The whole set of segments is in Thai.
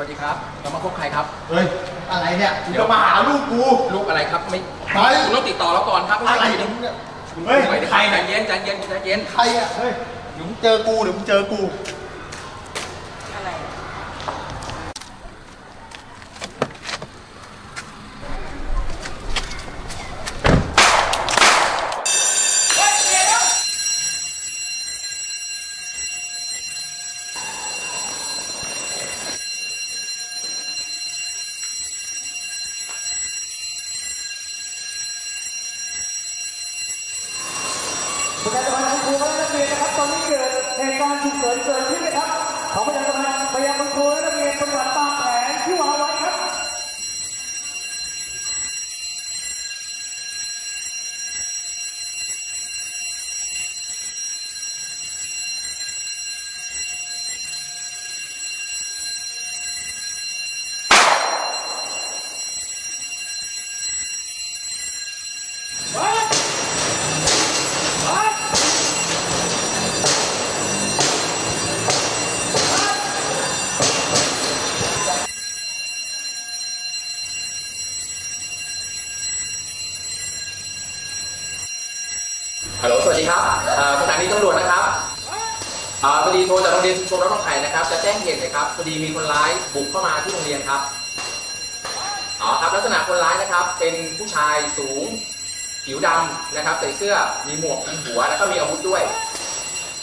วัสดีครับ เรามาพบใครครับ เฮ้ย อะไรเนี่ยมึงจะมาหาลูกกู ลูกอะไรครับ ไม่ใคร คุณต้องติดต่อเราก่อนครับอะไรเดี๋เนี่ยยวมึงเนี่ย เฮ้ยใคใครรใจเนี่ยเย็นใจเย็นใจเย็น ใครอะ เฮ้ยเดี๋ยวมึงเจอกูเดี๋ยวมึงเจอกู ประชาชนครูและนักเรียนนะครับ ตอนนี้เกิดเหตุการณ์ฉุกเฉินเกิดขึ้นนะครับ ขอประชาชนไปยังคุณครูและนักเรียนปฏิบัติตามแผนที่วางไว้ ฮัลโหล สวัสดีครับสถานีตำรวจนะครับพอดีโทรจากโรงเรียนชุมชนรัตนองไผ่นะครับ จะแจ้งเหตุเลยครับ พอดีมีคนร้ายบุกเข้ามาที่โรงเรียนครับ อ๋อครับ ลักษณะคนร้ายนะครับ เป็นผู้ชายสูง ผิวดำนะครับ ใส่เสื้อ มีหมวกคลุมหัว แล้วก็มีอาวุธด้วย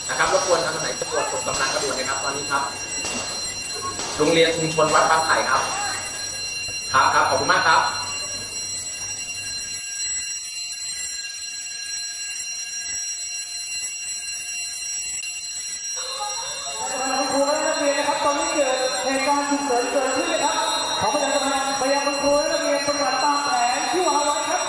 นะครับรบกวนทางสถานีตำรวจส่งกำลังกระด่วนนะครับ ตอนนี้ครับ โรงเรียนชุมชนวัดบางไผ่ครับ ครับครับ ขอบคุณมากครับ ครูและนักเรียนนะครับ ตอนนี้ เหตุการณ์ฉุกเฉินเกิดขึ้นนะครับขอประชาชนไปยังคุณครูและนักเรียนปฏิบัติตามแผนที่วางไว้ครับ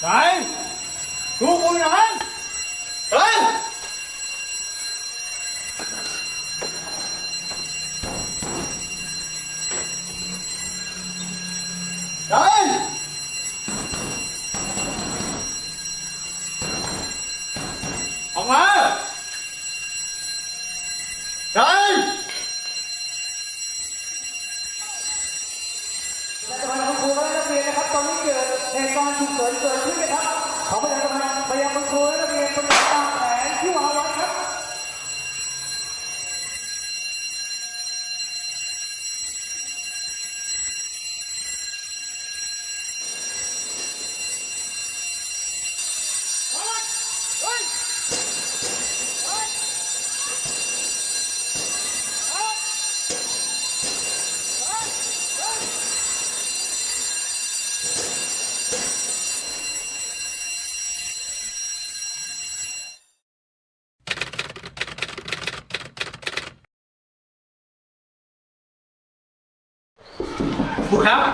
ไหนลูกกูไหน เฮ้ยไหนออกมาไหนประชาชนครูและนักเรียนนะครับ ตอนนี้เกิดเหตุการณ์ฉุกเฉินเกิดขึ้นนะครับ ขอประชาชนไปยังคุณครูและนักเรียนคนต่างแผนที่วาวัดครับ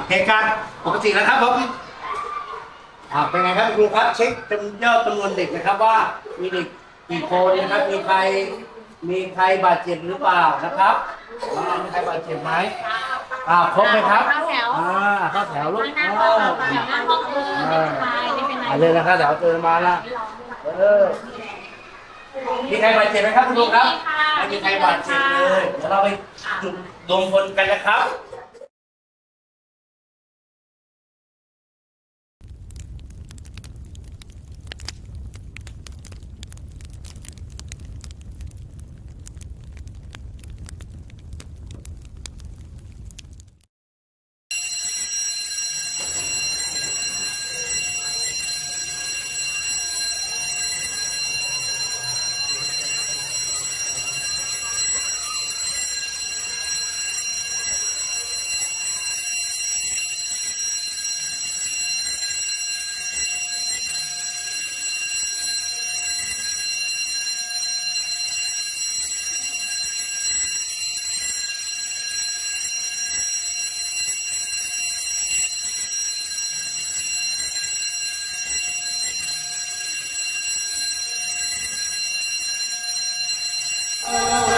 เหตุการณ์ปกติแล้วครับผมอ่าเป็นไงครับครูครับเช็คจำยอดจำนวนเด็กนะครับว่ามีเด็กกี่คนนะครับมีใครมีใครบาดเจ็บหรือเปล่านะครับอ่ามีใครบาดเจ็บไหมอ่าครบไหมครับเข้าแถว อ่าเข้าแถวลูกหน้าเอห้องอแถวหน้าห้องเออไม่เป็นไรไม่เป็นไรอ่าเลยนะครับแถวเดินมาละเออมีใครบาดเจ็บไหมครับคุณลุงครับไม่มีใครบาดเจ็บเลยเดี๋ยวเราไปจุดรวมพลกันนะครับ Oh, no.